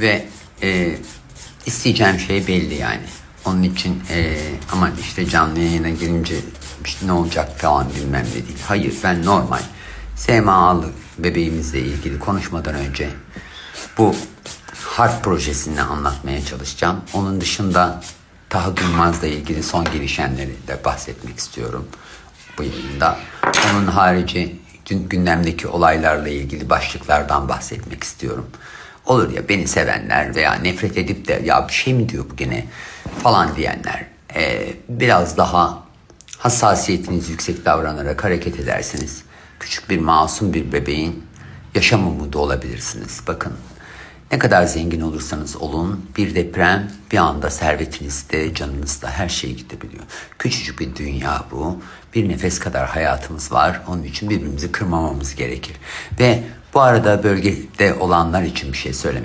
Ve e, isteyeceğim şey belli yani. Onun için e, aman işte canlı yayına girince işte ne olacak falan bilmem ne değil. Hayır ben normal SMA'lı bebeğimizle ilgili konuşmadan önce bu harp projesini anlatmaya çalışacağım. Onun dışında Taha Duymaz'la ilgili son gelişenleri de bahsetmek istiyorum bu yayında. Onun harici gün- gündemdeki olaylarla ilgili başlıklardan bahsetmek istiyorum. Olur ya beni sevenler veya nefret edip de ya bir şey mi diyor bu gene falan diyenler eee, biraz daha hassasiyetiniz yüksek davranarak hareket ederseniz küçük bir masum bir bebeğin yaşam umudu olabilirsiniz. Bakın ne kadar zengin olursanız olun bir deprem bir anda servetinizde, canınızda her şey gidebiliyor. Küçücük bir dünya bu. Bir nefes kadar hayatımız var. Onun için birbirimizi kırmamamız gerekir. Ve bu arada bölgede olanlar için bir şey söylemek